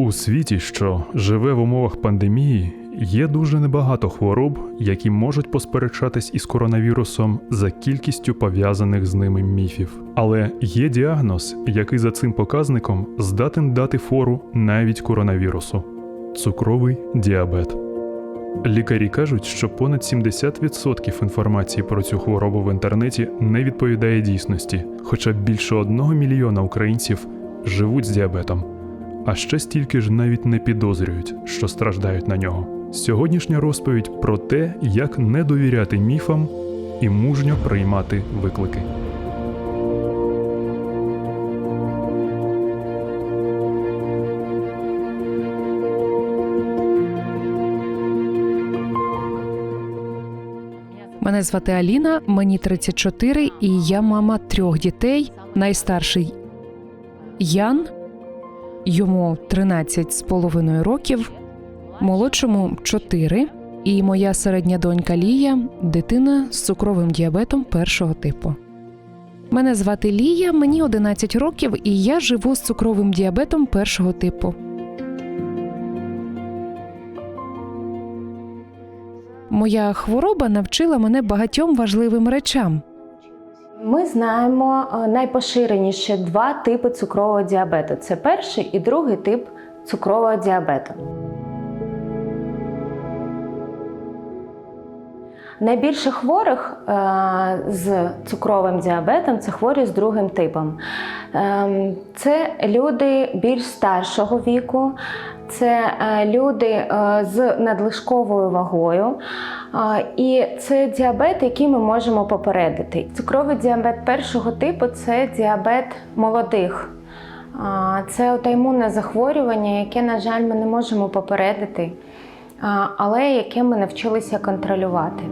У світі, що живе в умовах пандемії, є дуже небагато хвороб, які можуть посперечатись із коронавірусом за кількістю пов'язаних з ними міфів. Але є діагноз, який за цим показником здатен дати фору навіть коронавірусу цукровий діабет. Лікарі кажуть, що понад 70% інформації про цю хворобу в інтернеті не відповідає дійсності, хоча більше одного мільйона українців живуть з діабетом, а ще стільки ж навіть не підозрюють, що страждають на нього. Сьогоднішня розповідь про те, як не довіряти міфам і мужньо приймати виклики. Мене звати Аліна, мені 34, і я мама трьох дітей. Найстарший Ян, йому 13 з половиною років, молодшому 4, і моя середня донька Лія дитина з цукровим діабетом першого типу. Мене звати Лія, мені 11 років, і я живу з цукровим діабетом першого типу. Моя хвороба навчила мене багатьом важливим речам. Ми знаємо найпоширеніше найпоширеніші два типи цукрового діабету: це перший і другий тип цукрового діабету. Найбільше хворих е, з цукровим діабетом це хворі з другим типом. Ем, Це люди більш старшого віку, це е, люди е, з надлишковою вагою. І це діабет, який ми можемо попередити. Цукровий діабет першого типу це діабет молодих. Це аутоімунне захворювання, яке, на жаль, ми не можемо попередити, але яке ми навчилися контролювати.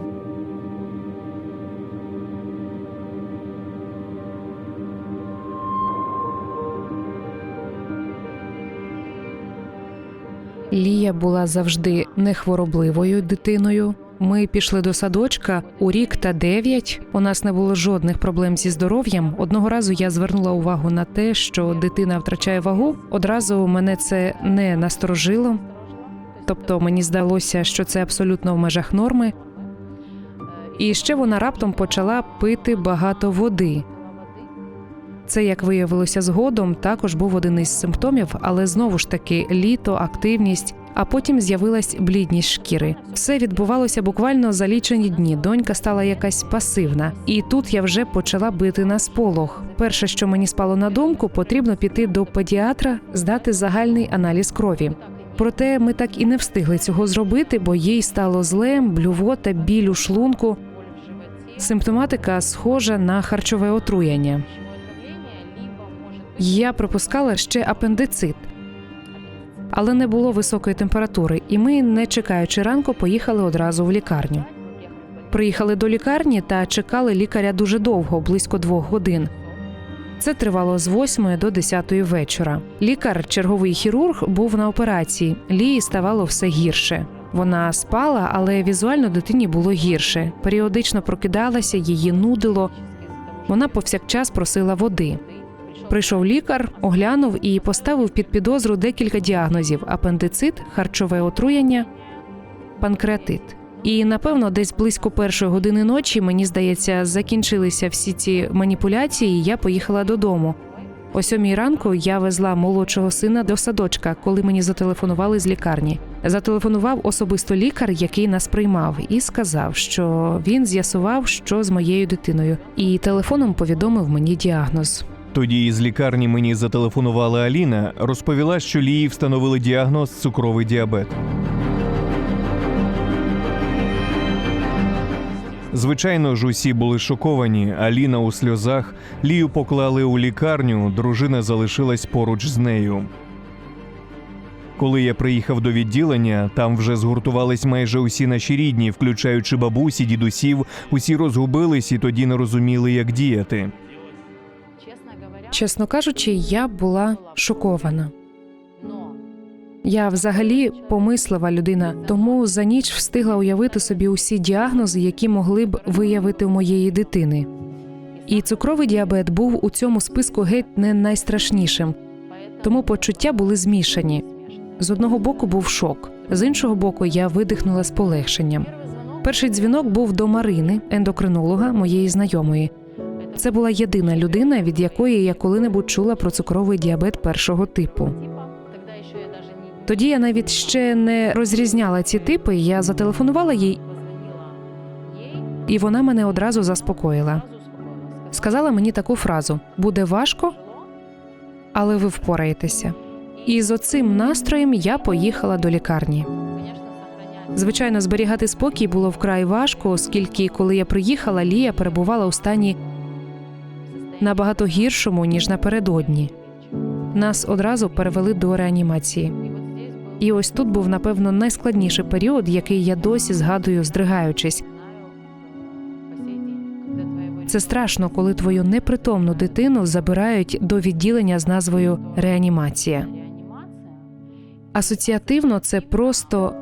Лія була завжди нехворобливою дитиною. Ми пішли до садочка у рік та дев'ять. У нас не було жодних проблем зі здоров'ям. Одного разу я звернула увагу на те, що дитина втрачає вагу. Одразу мене це не насторожило. Тобто мені здалося, що це абсолютно в межах норми. І ще вона раптом почала пити багато води. Це, як виявилося згодом, також був один із симптомів, але знову ж таки літо, активність, а потім з'явилась блідність шкіри. Все відбувалося буквально за лічені дні. Донька стала якась пасивна, і тут я вже почала бити на сполох. Перше, що мені спало на думку, потрібно піти до педіатра, здати загальний аналіз крові. Проте ми так і не встигли цього зробити, бо їй стало зле, блювота, біль у шлунку. Симптоматика схожа на харчове отруєння. Я припускала ще апендицит, але не було високої температури, і ми, не чекаючи ранку, поїхали одразу в лікарню. Приїхали до лікарні та чекали лікаря дуже довго, близько двох годин. Це тривало з 8 до 10 вечора. Лікар, черговий хірург, був на операції. Лії ставало все гірше. Вона спала, але візуально дитині було гірше. Періодично прокидалася, її нудило. Вона повсякчас просила води. Прийшов лікар, оглянув і поставив під підозру декілька діагнозів: апендицит, харчове отруєння, панкреатит. І напевно, десь близько першої години ночі, мені здається, закінчилися всі ці маніпуляції. і Я поїхала додому. О сьомій ранку я везла молодшого сина до садочка, коли мені зателефонували з лікарні. Зателефонував особисто лікар, який нас приймав, і сказав, що він з'ясував, що з моєю дитиною, і телефоном повідомив мені діагноз. Тоді із лікарні мені зателефонувала Аліна, розповіла, що Лії встановили діагноз цукровий діабет. Звичайно ж, усі були шоковані. Аліна у сльозах. Лію поклали у лікарню, дружина залишилась поруч з нею. Коли я приїхав до відділення, там вже згуртувались майже усі наші рідні, включаючи бабусі, дідусів. Усі розгубились і тоді не розуміли, як діяти. Чесно кажучи, я була шокована. Я взагалі помислива людина, тому за ніч встигла уявити собі усі діагнози, які могли б виявити у моєї дитини. І цукровий діабет був у цьому списку геть не найстрашнішим, тому почуття були змішані. З одного боку був шок, з іншого боку, я видихнула з полегшенням. Перший дзвінок був до Марини, ендокринолога моєї знайомої. Це була єдина людина, від якої я коли-небудь чула про цукровий діабет першого типу. Тоді я навіть ще не розрізняла ці типи. Я зателефонувала їй, і вона мене одразу заспокоїла. Сказала мені таку фразу: буде важко, але ви впораєтеся. І з оцим настроєм я поїхала до лікарні. Звичайно, зберігати спокій було вкрай важко, оскільки, коли я приїхала, Лія перебувала у стані набагато гіршому, ніж напередодні. Нас одразу перевели до реанімації. І ось тут був, напевно, найскладніший період, який я досі згадую, здригаючись. Це страшно, коли твою непритомну дитину забирають до відділення з назвою реанімація. Асоціативно це просто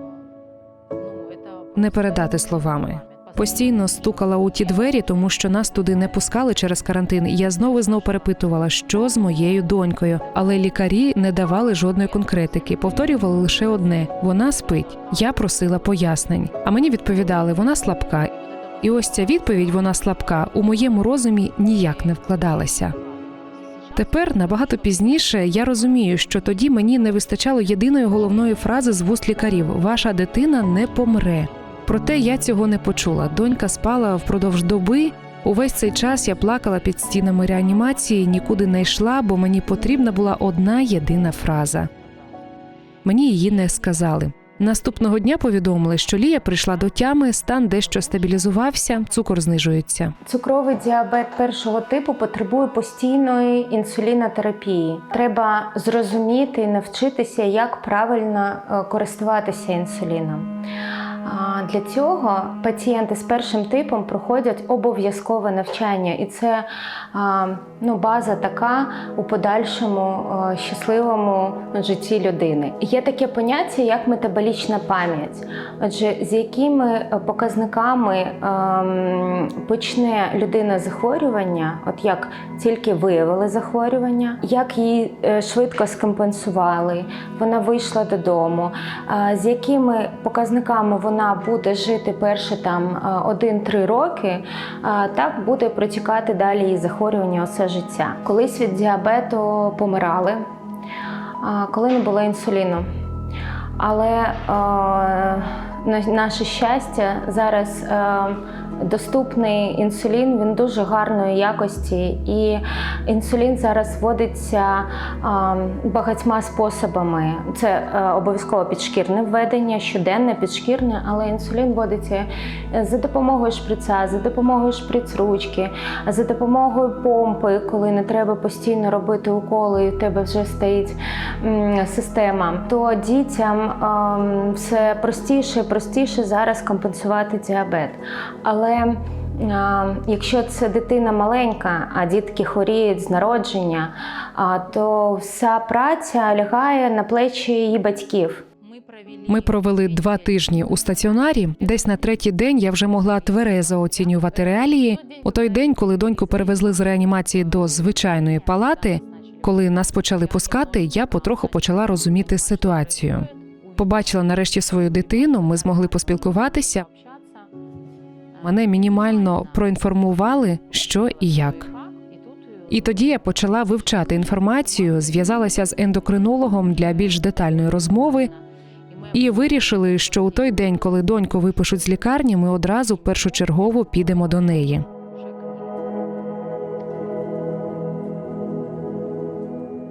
не передати словами. Постійно стукала у ті двері, тому що нас туди не пускали через карантин. Я знову і знов перепитувала, що з моєю донькою, але лікарі не давали жодної конкретики. Повторювали лише одне: вона спить. Я просила пояснень. А мені відповідали, вона слабка. І ось ця відповідь, вона слабка, у моєму розумі ніяк не вкладалася. Тепер, набагато пізніше, я розумію, що тоді мені не вистачало єдиної головної фрази з вуст лікарів: ваша дитина не помре. Проте я цього не почула. Донька спала впродовж доби. Увесь цей час я плакала під стінами реанімації, нікуди не йшла, бо мені потрібна була одна єдина фраза. Мені її не сказали. Наступного дня повідомили, що Лія прийшла до тями, стан дещо стабілізувався, цукор знижується. Цукровий діабет першого типу потребує постійної інсулінотерапії. Треба зрозуміти і навчитися, як правильно е, користуватися інсуліном. Для цього пацієнти з першим типом проходять обов'язкове навчання, і це ну, база така у подальшому а, щасливому житті людини. Є таке поняття, як метаболічна пам'ять. Отже, з якими показниками ем, почне людина захворювання, от як тільки виявили захворювання, як її е, швидко скомпенсували, вона вийшла додому, а, з якими показниками вона буде жити перші там а, 1-3 роки, а, так буде протікати далі її захворювання життя. Колись від діабету помирали, коли не було інсуліну. Але е, на наше щастя, зараз е, доступний інсулін, він дуже гарної якості, і інсулін зараз вводиться е, багатьма способами. Це е, обов'язково підшкірне введення, щоденне підшкірне, але інсулін вводиться за допомогою шприца, за допомогою шприц-ручки, за допомогою помпи, коли не треба постійно робити уколи, і в тебе вже стоїть система. То дітям все простіше і простіше зараз компенсувати діабет. Але якщо це дитина маленька, а дітки хворіють з народження, то вся праця лягає на плечі її батьків. Ми провели два тижні у стаціонарі. Десь на третій день я вже могла тверезо оцінювати реалії. У той день, коли доньку перевезли з реанімації до звичайної палати, коли нас почали пускати, я потроху почала розуміти ситуацію. Побачила нарешті свою дитину, ми змогли поспілкуватися. Мене мінімально проінформували, що і як. І тоді я почала вивчати інформацію, зв'язалася з ендокринологом для більш детальної розмови. І вирішили, що у той день, коли доньку випишуть з лікарні, ми одразу першочергово підемо до неї.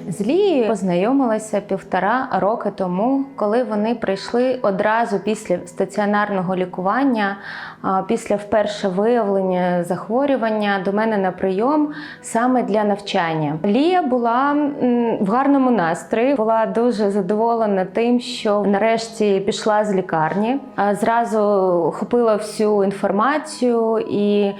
З Лією познайомилася півтора роки тому, коли вони прийшли одразу після стаціонарного лікування, після вперше виявлення захворювання до мене на прийом саме для навчання. Лія була в гарному настрої, була дуже задоволена тим, що нарешті пішла з лікарні. Зразу хопила всю інформацію і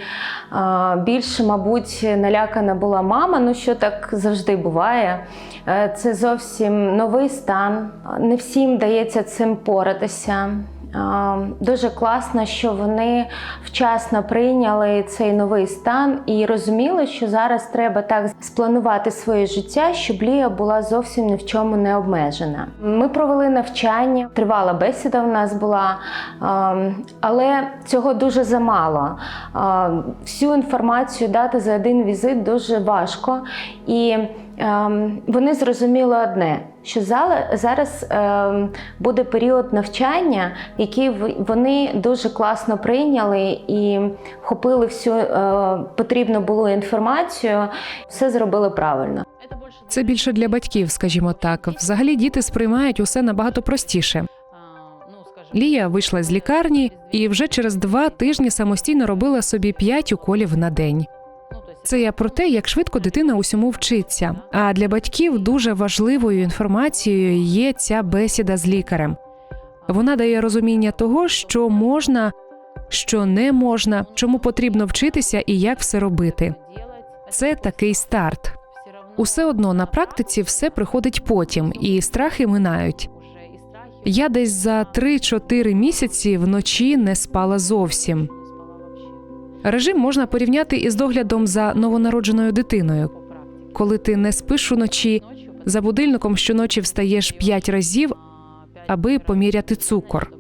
більше, мабуть, налякана була мама. Ну що так завжди буває. Е, Це зовсім новий стан. Не всім дається цим поратися. Е, дуже класно, що вони вчасно прийняли цей новий стан і розуміли, що зараз треба так спланувати своє життя, щоб Лія була зовсім ні в чому не обмежена. Ми провели навчання, тривала бесіда в нас була, е, але цього дуже замало. Е, Всю інформацію дати за один візит дуже важко. І ем, вони зрозуміли одне, що зараз ем, буде період навчання, який вони дуже класно прийняли і вхопили всю е, потрібну було інформацію, все зробили правильно. Це більше для батьків, скажімо так. Взагалі діти сприймають усе набагато простіше. Лія вийшла з лікарні і вже через два тижні самостійно робила собі п'ять уколів на день. Це я про те, як швидко дитина усьому вчиться. А для батьків дуже важливою інформацією є ця бесіда з лікарем. Вона дає розуміння того, що можна, що не можна, чому потрібно вчитися і як все робити. Це такий старт. Усе одно на практиці все приходить потім, і страхи минають. Я десь за 3-4 місяці вночі не спала зовсім. Режим можна порівняти із доглядом за новонародженою дитиною. Коли ти не спиш уночі, за будильником щоночі встаєш 5 разів, аби поміряти цукор.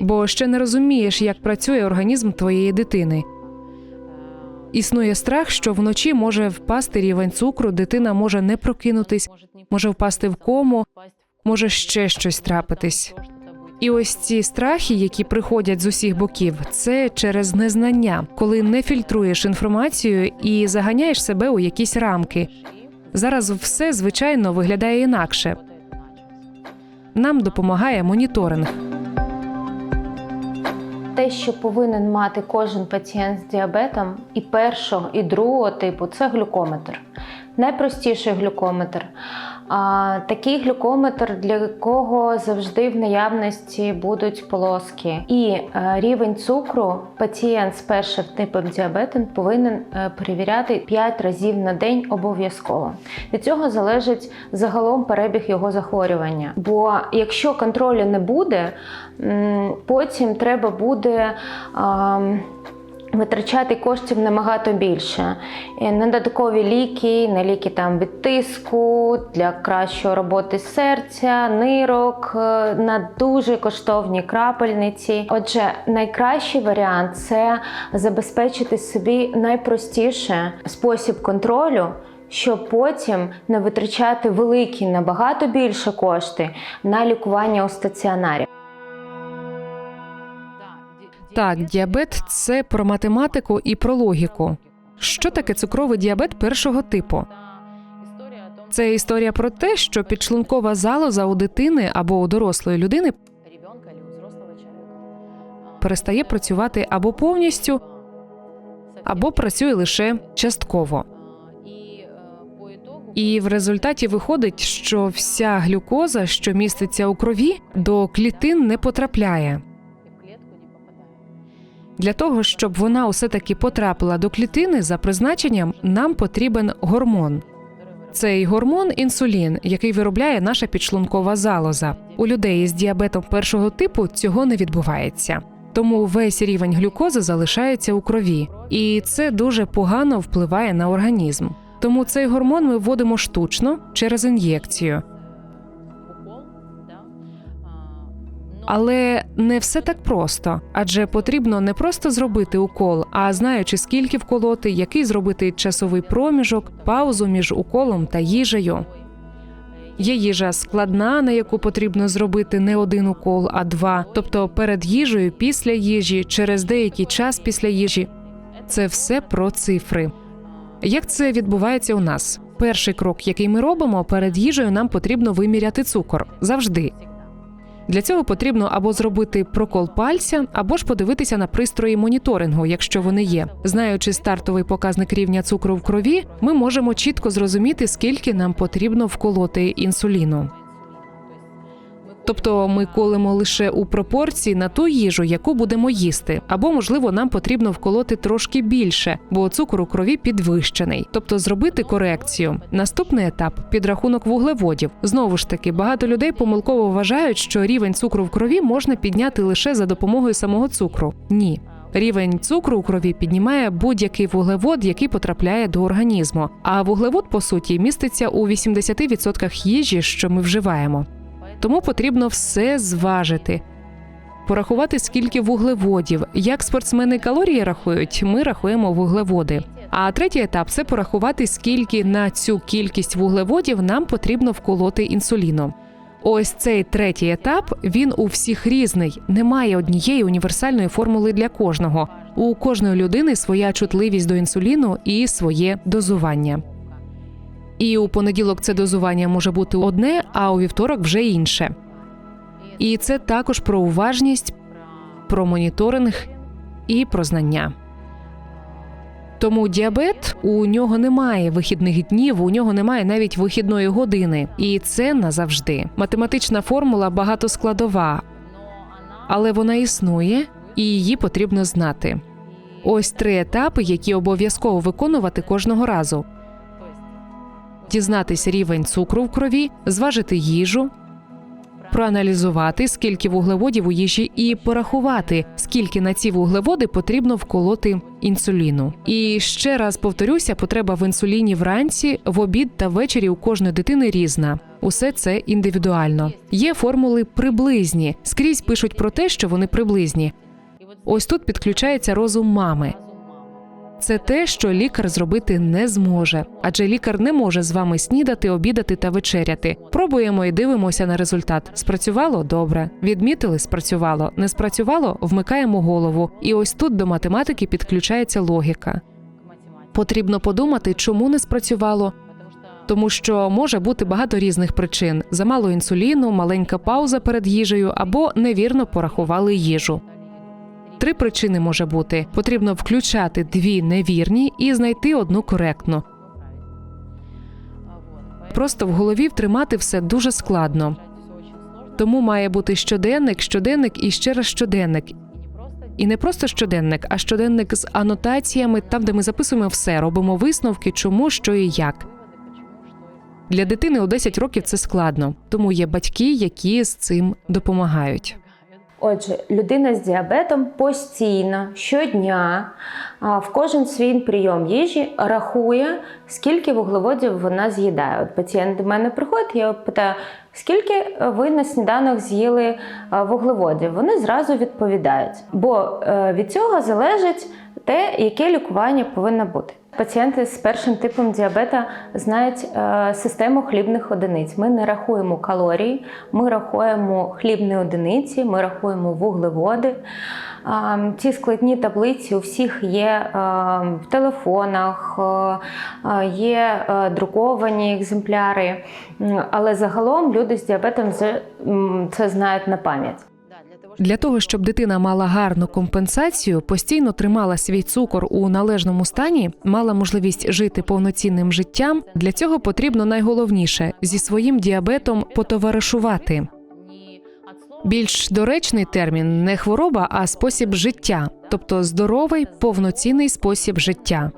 Бо ще не розумієш, як працює організм твоєї дитини. Існує страх, що вночі може впасти рівень цукру, дитина може не прокинутись, може впасти в кому, може ще щось трапитись. І ось ці страхи, які приходять з усіх боків, це через незнання, коли не фільтруєш інформацію і заганяєш себе у якісь рамки. Зараз все звичайно виглядає інакше. Нам допомагає моніторинг. Те, що повинен мати кожен пацієнт з діабетом і першого, і другого типу, це глюкометр. Найпростіший глюкометр. Такий глюкометр, для якого завжди в наявності будуть полоски. І е, рівень цукру пацієнт з першим типом діабету повинен е, перевіряти 5 разів на день обов'язково. Від цього залежить загалом перебіг його захворювання. Бо якщо контролю не буде, потім треба буде. Витрачати коштів набагато більше Е, на додаткові ліки, на ліки там від тиску, для кращої роботи серця, нирок, е, на дуже коштовні крапельниці. Отже, найкращий варіант це забезпечити собі найпростіше спосіб контролю. Щоб потім не витрачати великі набагато більше кошти на лікування у стаціонарі. Так, діабет це про математику і про логіку. Що таке цукровий діабет першого типу? Це історія про те, що підшлункова залоза у дитини або у дорослої людини перестає працювати або повністю, або працює лише частково. І в результаті виходить, що вся глюкоза, що міститься у крові, до клітин не потрапляє. Для того, щоб вона усе таки потрапила до клітини за призначенням, нам потрібен гормон. Цей гормон інсулін, який виробляє наша підшлункова залоза. У людей з діабетом першого типу цього не відбувається. Тому весь рівень глюкози залишається у крові, і це дуже погано впливає на організм. Тому цей гормон ми вводимо штучно через ін'єкцію. Але не все так просто, адже потрібно не просто зробити укол, а знаючи скільки вколоти, який зробити часовий проміжок, паузу між уколом та їжею. Є їжа складна, на яку потрібно зробити не один укол, а два, тобто перед їжею, після їжі, через деякий час після їжі. Це все про цифри. Як це відбувається у нас? Перший крок, який ми робимо перед їжею, нам потрібно виміряти цукор завжди. Для цього потрібно або зробити прокол пальця, або ж подивитися на пристрої моніторингу, якщо вони є. Знаючи стартовий показник рівня цукру в крові, ми можемо чітко зрозуміти, скільки нам потрібно вколоти інсуліну. Тобто ми колемо лише у пропорції на ту їжу, яку будемо їсти, або можливо нам потрібно вколоти трошки більше, бо цукор у крові підвищений, тобто зробити корекцію. Наступний етап підрахунок вуглеводів. Знову ж таки, багато людей помилково вважають, що рівень цукру в крові можна підняти лише за допомогою самого цукру. Ні. Рівень цукру у крові піднімає будь-який вуглевод, який потрапляє до організму. А вуглевод, по суті, міститься у 80% їжі, що ми вживаємо. Тому потрібно все зважити. Порахувати, скільки вуглеводів. Як спортсмени калорії рахують, ми рахуємо вуглеводи. А третій етап це порахувати, скільки на цю кількість вуглеводів нам потрібно вколоти інсуліну. Ось цей третій етап він у всіх різний. Немає однієї універсальної формули для кожного. У кожної людини своя чутливість до інсуліну і своє дозування. І у понеділок це дозування може бути одне, а у вівторок вже інше. І це також про уважність, про моніторинг і про знання. Тому діабет у нього немає вихідних днів, у нього немає навіть вихідної години, і це назавжди. Математична формула багатоскладова, але вона існує і її потрібно знати. Ось три етапи, які обов'язково виконувати кожного разу: дізнатись рівень цукру в крові, зважити їжу, проаналізувати, скільки вуглеводів у їжі, і порахувати, скільки на ці вуглеводи потрібно вколоти інсуліну. І ще раз повторюся, потреба в інсуліні вранці, в обід та ввечері у кожної дитини різна. Усе це індивідуально. Є формули приблизні. Скрізь пишуть про те, що вони приблизні. Ось тут підключається розум мами. Це те, що лікар зробити не зможе, адже лікар не може з вами снідати, обідати та вечеряти. Пробуємо і дивимося на результат. Спрацювало добре. Відмітили, спрацювало. Не спрацювало, вмикаємо голову. І ось тут до математики підключається логіка. Потрібно подумати, чому не спрацювало. Тому що може бути багато різних причин: замало інсуліну, маленька пауза перед їжею або невірно порахували їжу. Три причини може бути: потрібно включати дві невірні і знайти одну коректну. Просто в голові втримати все дуже складно. Тому має бути щоденник, щоденник і ще раз щоденник. І не просто щоденник, а щоденник з анотаціями, там, де ми записуємо все, робимо висновки, чому, що і як. Для дитини у 10 років це складно, тому є батьки, які з цим допомагають. Отже, людина з діабетом постійно щодня в кожен свій прийом їжі рахує, скільки вуглеводів вона з'їдає. От пацієнт до мене приходить, я питаю, скільки ви на сніданок з'їли вуглеводів? Вони зразу відповідають, бо е, від цього залежить те, яке лікування повинно бути. Пацієнти з першим типом діабета знають е, систему хлібних одиниць. Ми не рахуємо калорії, ми рахуємо хлібні одиниці, ми рахуємо вуглеводи. Ці складні таблиці у всіх є е, в телефонах, е, є друковані екземпляри, але загалом люди з діабетом це знають на пам'ять. Для того, щоб дитина мала гарну компенсацію, постійно тримала свій цукор у належному стані, мала можливість жити повноцінним життям. Для цього потрібно найголовніше зі своїм діабетом потоваришувати. Більш доречний термін не хвороба, а спосіб життя, тобто здоровий повноцінний спосіб життя.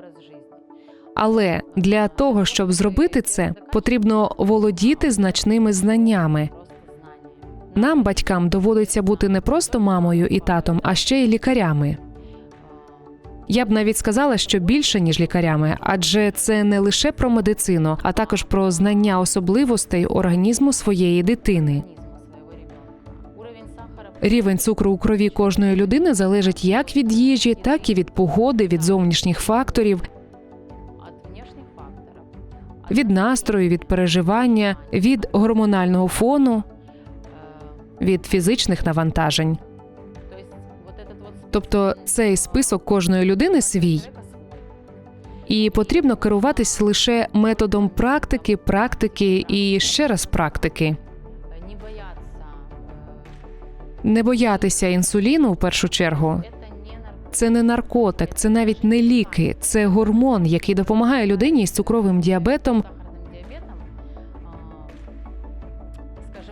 Але для того, щоб зробити це, потрібно володіти значними знаннями. Нам, батькам, доводиться бути не просто мамою і татом, а ще й лікарями. Я б навіть сказала, що більше ніж лікарями, адже це не лише про медицину, а також про знання особливостей організму своєї дитини. Рівень цукру у крові кожної людини залежить як від їжі, так і від погоди, від зовнішніх факторів, від настрою, від переживання, від гормонального фону, від фізичних навантажень. Тобто цей список кожної людини свій, і потрібно керуватись лише методом практики, практики і ще раз практики. не боятися інсуліну в першу чергу. Це не наркотик, це навіть не ліки, це гормон, який допомагає людині з цукровим діабетом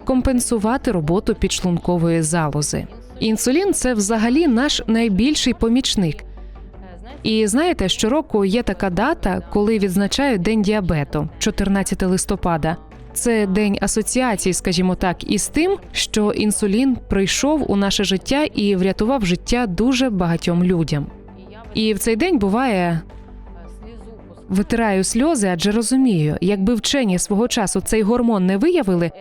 компенсувати роботу підшлункової залози. Інсулін це взагалі наш найбільший помічник. І знаєте, щороку є така дата, коли відзначають День діабету 14 листопада. Це день асоціації, скажімо так, із тим, що інсулін прийшов у наше життя і врятував життя дуже багатьом людям. І в цей день буває витираю сльози, адже розумію, якби вчені свого часу цей гормон не виявили,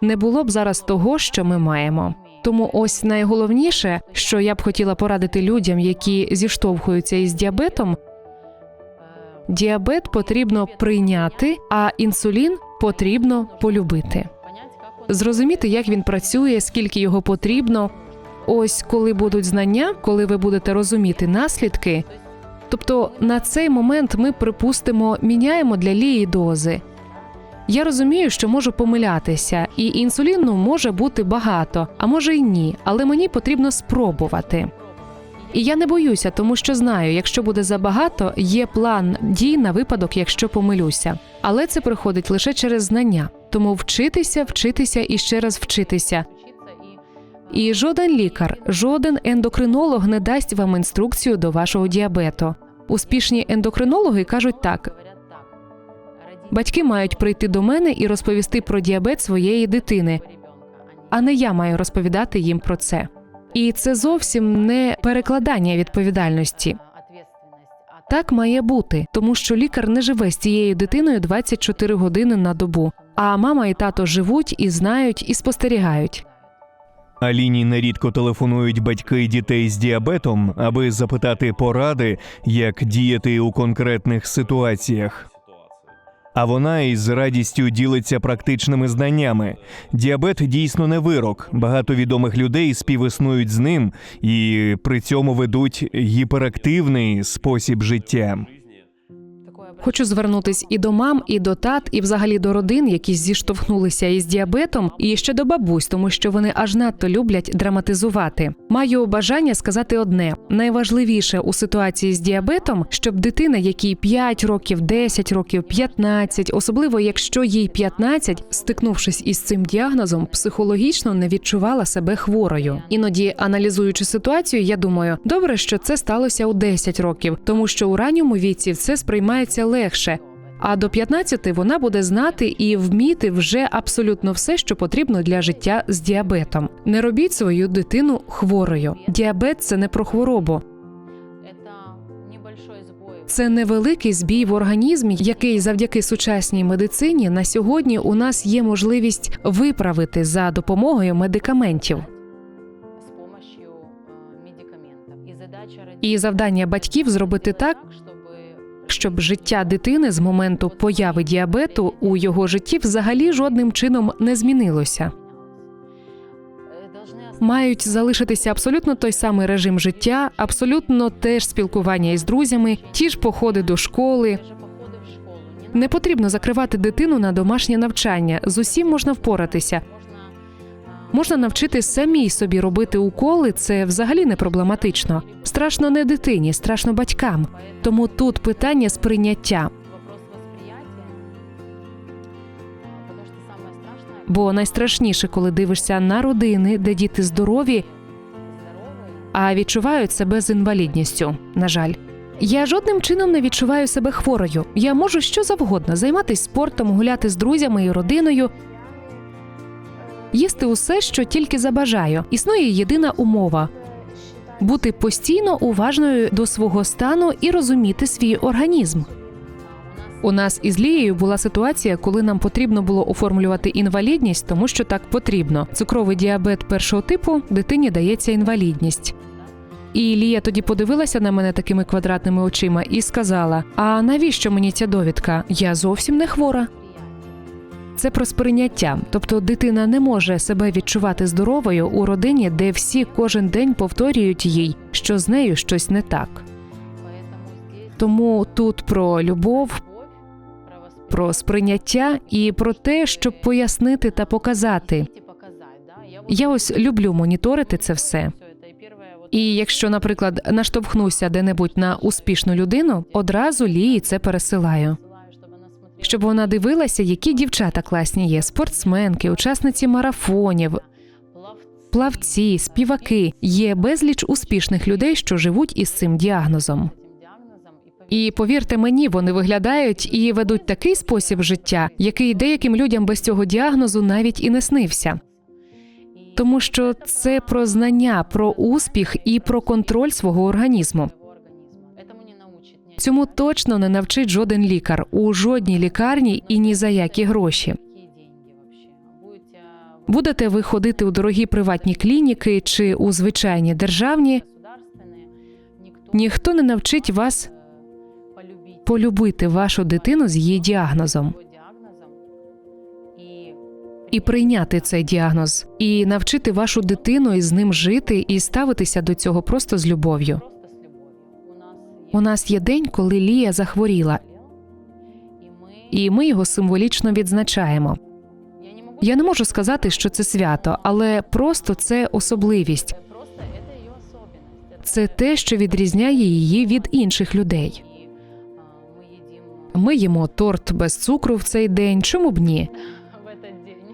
не було б зараз того, що ми маємо. Тому ось найголовніше, що я б хотіла порадити людям, які зіштовхуються із діабетом, діабет потрібно прийняти, а інсулін потрібно полюбити. Зрозуміти, як він працює, скільки його потрібно. Ось коли будуть знання, коли ви будете розуміти наслідки. Тобто на цей момент ми припустимо, міняємо для лії дози. Я розумію, що можу помилятися, і інсуліну може бути багато, а може й ні, але мені потрібно спробувати. І я не боюся, тому що знаю, якщо буде забагато, є план дій на випадок, якщо помилюся. Але це приходить лише через знання. Тому вчитися, вчитися і ще раз вчитися. І жоден лікар, жоден ендокринолог не дасть вам інструкцію до вашого діабету. Успішні ендокринологи кажуть так: батьки мають прийти до мене і розповісти про діабет своєї дитини, а не я маю розповідати їм про це. І це зовсім не перекладання відповідальності. Так має бути, тому що лікар не живе з цією дитиною 24 години на добу. А мама і тато живуть і знають, і спостерігають. Аліні нерідко телефонують батьки дітей з діабетом, аби запитати поради, як діяти у конкретних ситуаціях. А вона із радістю ділиться практичними знаннями. Діабет дійсно не вирок. Багато відомих людей співіснують з ним і при цьому ведуть гіперактивний спосіб життя. Хочу звернутись і до мам, і до тат, і взагалі до родин, які зіштовхнулися із діабетом, і ще до бабусь, тому що вони аж надто люблять драматизувати. Маю бажання сказати одне: найважливіше у ситуації з діабетом, щоб дитина, якій 5 років, 10 років, 15, особливо якщо їй 15, стикнувшись із цим діагнозом, психологічно не відчувала себе хворою. Іноді, аналізуючи ситуацію, я думаю, добре, що це сталося у 10 років, тому що у ранньому віці це сприймається легше. А до 15 вона буде знати і вміти вже абсолютно все, що потрібно для життя з діабетом. Не робіть свою дитину хворою. Діабет це не про хворобу, Это небольшой сбой. це невеликий збій в організмі, який завдяки сучасній медицині на сьогодні у нас є можливість виправити за допомогою медикаментів. с помощью э, медикаментов. И задача родителей І завдання батьків зробити так, чтобы щоб життя дитини з моменту появи діабету у його житті взагалі жодним чином не змінилося. э, должны оставаться Мають залишитися абсолютно той самий режим життя, абсолютно теж спілкування із друзями, ті ж походи до школи. те же походы в школу. Не, Не потрібно закривати дитину на домашнє навчання. З усім можна впоратися. можно э, Можна навчити самій собі робити уколи. Це взагалі не проблематично. Страшно не дитині, страшно батькам. поэтому Тому тут питання сприйняття. вопрос восприятия, э, потому что самое страшное, Бо найстрашніше, коли дивишся на родини, де діти здорові, здоровые, а відчувають себе з інвалідністю. На жаль. Я жодним чином не відчуваю себе хворою. Я можу що завгодно займатися спортом, гуляти з друзями і родиною, їсти усе, що тільки забажаю. Існує єдина умова бути постійно уважною до свого стану і розуміти свій організм. у нас із Лією була ситуація, коли нам потрібно було оформлювати інвалідність, тому що так потрібно. Цукровий діабет першого типу дитині дається інвалідність. І Лія тоді подивилася на мене такими квадратними очима і сказала: А навіщо мені ця довідка? Я зовсім не хвора восприятие. Це про сприйняття, тобто дитина не може себе відчувати здоровою у родині, де всі кожен день повторюють їй, що з нею щось не так. Поэтому здесь Тому тут про любов, любовь, про восприятие, про сприйняття і про те, щоб пояснити та показати. и показать, да. Я, вот Я ось люблю моніторити це все. всё это. И первое вот І якщо, наприклад, наштовхнуся де-небудь на успішну людину, одразу лії це пересилаю. щоб вона дивилася, які дівчата класні є: спортсменки, учасниці марафонів, плавці, співаки. Є безліч успішних людей, що живуть із цим діагнозом. І повірте мені, вони виглядають і ведуть такий спосіб життя, який деяким людям без цього діагнозу навіть і не снився. Тому що це про знання, про успіх і про контроль свого організму. Цьому точно не навчить жоден лікар у жодній лікарні і ні за які гроші. Будете ви ходити у дорогі приватні клініки чи у звичайні державні, ніхто не навчить вас полюбити вашу дитину з її діагнозом і прийняти цей діагноз, і навчити вашу дитину із ним жити і ставитися до цього просто з любов'ю. У нас є день, коли Лія захворіла, і ми його символічно відзначаємо. Я не можу сказати, що це свято, але просто це особливість. Це те, що відрізняє її від інших людей. Ми їмо торт без цукру в цей день. Чому б ні?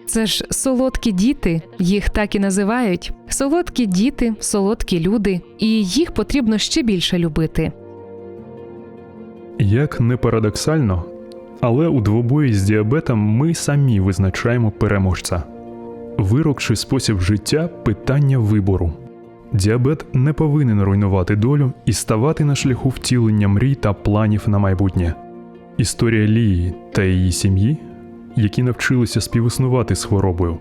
Це ж солодкі діти, їх так і називають. Солодкі діти, солодкі люди, і їх потрібно ще більше любити. Як не парадоксально, але у двобої з діабетом ми самі визначаємо переможця. Вирок чи спосіб життя питання вибору. Діабет не повинен руйнувати долю і ставати на шляху втілення мрій та планів на майбутнє. Історія Лії та її сім'ї, які навчилися співіснувати з хворобою,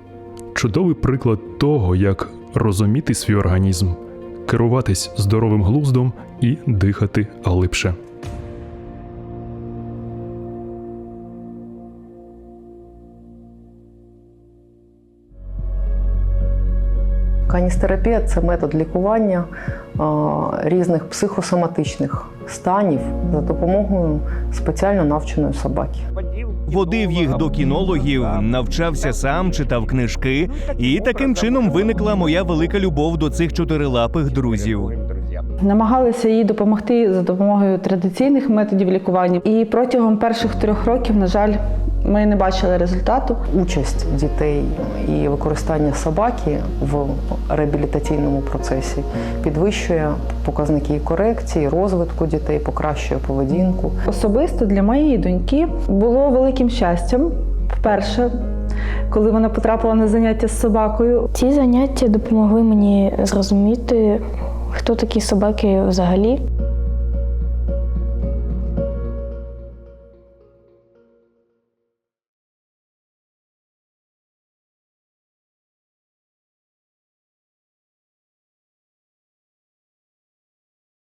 чудовий приклад того, як розуміти свій організм, керуватись здоровим глуздом і дихати глибше. Каністерапія це метод лікування а, різних психосоматичних станів за допомогою спеціально навченої собаки. Водив їх до кінологів, навчався сам, читав книжки, і таким чином виникла моя велика любов до цих чотирилапих друзів. Намагалися їй допомогти за допомогою традиційних методів лікування. І протягом перших трьох років, на жаль, ми не бачили результату. Участь дітей і використання собаки в реабілітаційному процесі підвищує показники корекції, розвитку дітей, покращує поведінку. Особисто для моєї доньки було великим щастям вперше, коли вона потрапила на заняття з собакою. Ці заняття допомогли мені зрозуміти, хто такі собаки взагалі.